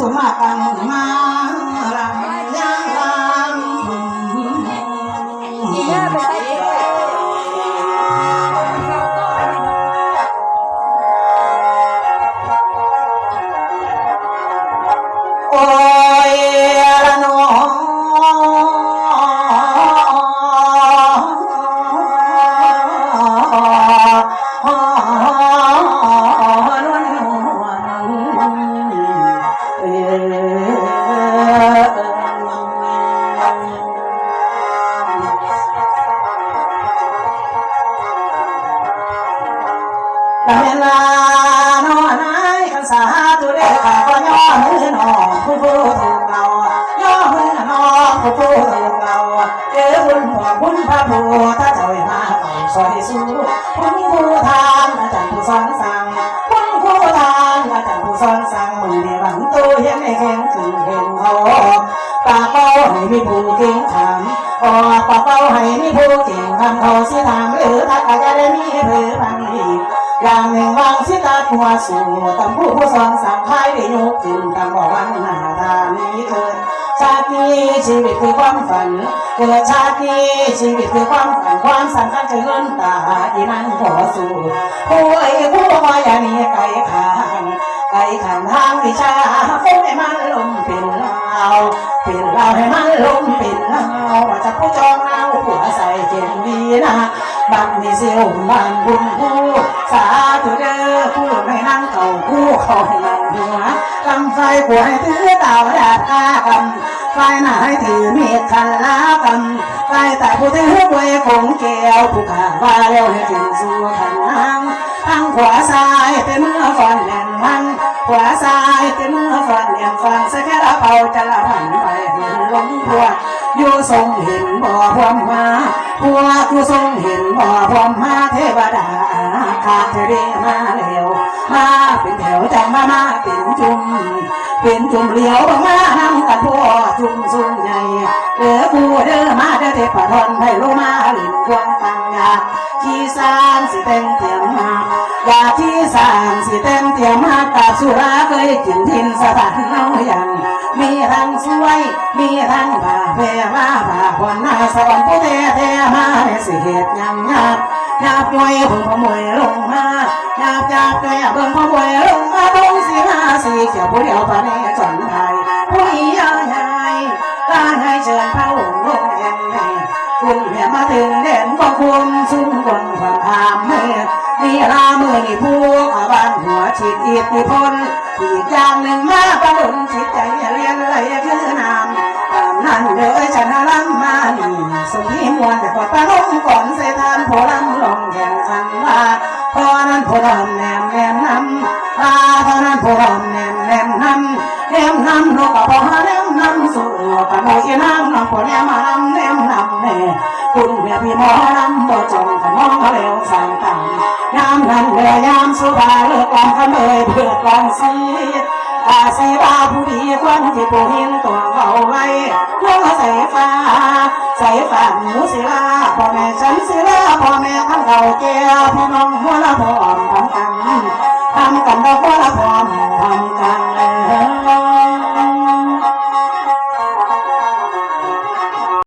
ตุมาตังมาลังยังลังเนี่ยไปใส่เก็บโอ้ เจ้าบุญหัวบุญพระผู้ถ้าเจ้ามาต่อซอยสู้บุญผู้ทานอาจารย์ผู้สอนสั่งบุญผู้ทานอาจารย์ผู้สอนสั่งมือเดียบังตัวเห็นในแข่งคือเห็นเขาปากเป้าให้มีผู้เก่งถามออกปากเป้าให้มีผู้เก่งคำเขาเสียทางหรือถ้าก็จะได้มีเพื่อพังอีกอย่างหนึ่งวางสิตาหัวสู่ตำผู้ผู้สอนสั่งขายได้ยกขึ้นตำบอกวันหน้าทานี้เถิด ชาตินี้ชีวิตคือความฝันเกิดชาตินี้ชีวิตคือความฝันความสำคัญคือเงินตาอีนั้นขอสู่ผู้เอ้ผู้ว่าอย่าหนีไกลทางไกลทางทางวิชาฟุ้งให้มันลมเป็นลาวเป็นลาวให้มันลมเป็นลาว่าจะผู้จองเอาหัวใส่เจนวีนะบังมีเสียวบ้านบุญผู้สาธุเด้อผู้ไม่นั่งเก่าผู้คอยนั่งหัวลำไฟผัวให้ถือเต่าดาดกากำ ไฟหน้าให้ถือมีดคันลากำไฟแต่ผู้ถือหวยคงแก้วผู้ขาว่าแล้วให้ถึงสู่ขันน้ำทางขวาซ้ายเต็มมือฟันแน่นมัน ขวาซ้ายเต็มมือฟันแน่นฟันสะแค่ละเป่าจะละพันไปเห็นลงพวกอยู่ทรงเห็นบ่อพวมมาพวกอยู่ทรงเห็นบ่อพวมมาเทวดาขาเทเรมาเร็วมาเป็นแถวจังมามาเป็นจุ่มเป็นจุ่มเลี้ยวบางมา พนให้ลงมาหลินควงตังยาที่สานสิเต็มเตียมมายาที่สานสิเต็มเตียมมากับสุราเคยกินทินสถานเนายันมีทั้งสวย มีทั้งผ่าเพมาผ่าควันนาสวรรค์ผู้เทเทมาในสิเหตุยังยากยาบย่อยเบิ่งขโมยลงมายาบยาบย่อยเบิ่งขโมยลงมาลงสีหาสีเขียวผู้เดียวปานนี้จนไทย คุมซุ้มบนความอามเมื่อนี่ลามือนี่พวกอาบ้านหัวฉีดอิทธิพลอีกอย่างหนึ่งมาประดุนจิตใจเรียนเลยคือนามตามนั้นเลยชนะลำมานี่สมที่มวลแต่กอดปะลงก่อนเสทานโพลำลงแข่งขันว่าเพราะนั้นโพลำแนมแนมนำว่าเพราะนั้นโพลำแนมแนมนำแนมนำนกกระพอแนมนำสู่กระโมยน้ำน้ำโพแนมนำแนมนำเน่คุณ พี่หมอน้ำบ่จงขมองเขาเร็วสายต่ำยามนั้นเรือยามสุภาเลิกกองกันเลยเพื่อกองสีอาศีบาผู้ดีควันที่ปูหินตัวเอาไว้ลงใส่ฟ้าใส่ฟ้าหมูศิลาพ่อแม่ฉันศิลาพ่อแม่ทั้งเราแก้วพี่น้องหัวละพร้อมทำกันทำกันเราหัวละพร้อมทำกัน